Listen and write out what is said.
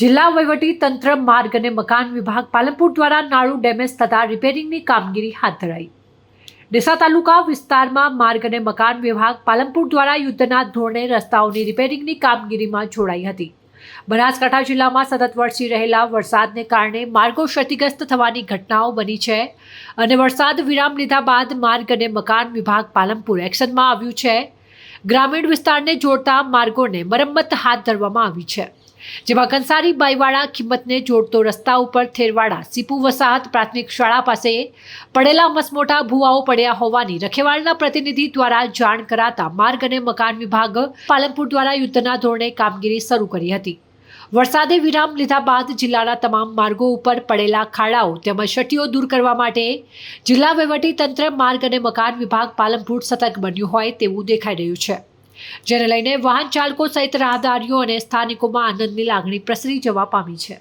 જિલ્લા વહીવટી તંત્ર, માર્ગ અને મકાન વિભાગ, પાલનપુર દ્વારા નાળું ડેમેજ થતાં રિપેરિંગની કામગીરી હાથ ધરાઈ. ડીસા તાલુકા વિસ્તારમાં માર્ગ અને મકાન વિભાગ, પાલનપુર દ્વારા યુદ્ધના ધોરણે રસ્તાઓની રિપેરિંગની કામગીરીમાં જોડાઈ હતી. બનાસકાંઠા જિલ્લામાં સતત વરસી રહેલા વરસાદને કારણે માર્ગો ક્ષતિગ્રસ્ત થવાની ઘટનાઓ બની છે અને વરસાદ વિરામ લીધા બાદ માર્ગ અને મકાન વિભાગ પાલનપુર એક્શનમાં આવ્યું છે. ગ્રામીણ વિસ્તારને જોડતા માર્ગોને મરમ્મત હાથ ધરવામાં આવી છે. જેમાં કંસારી બાઈવાડા કિંમતને જોડતો રસ્તા ઉપર થેરવાડા, સીપુ વસાહત પ્રાથમિક શાળા પાસે પડેલા મસમોટા ભૂવાઓ પડ્યા હોવાની રખેવાળના પ્રતિનિધિ દ્વારા જાણ કરાતા માર્ગ અને મકાન વિભાગ પાલનપુર દ્વારા યુદ્ધના ધોરણે કામગીરી શરૂ કરી હતી. વરસાદે વિરામ લીધા બાદ જિલ્લાના તમામ માર્ગો ઉપર પડેલા ખાડાઓ તેમજ શટીઓ દૂર કરવા માટે જિલ્લા તંત્ર, માર્ગ અને મકાન વિભાગ પાલનપુર સતર્ક બન્યું હોય તેવું દેખાઈ રહ્યું છે. જેને લઈને વાહન ચાલકો સહિત રાહદારીઓ અને સ્થાનિકોમાં આનંદની લાગણી પ્રસરી જવા પામી છે.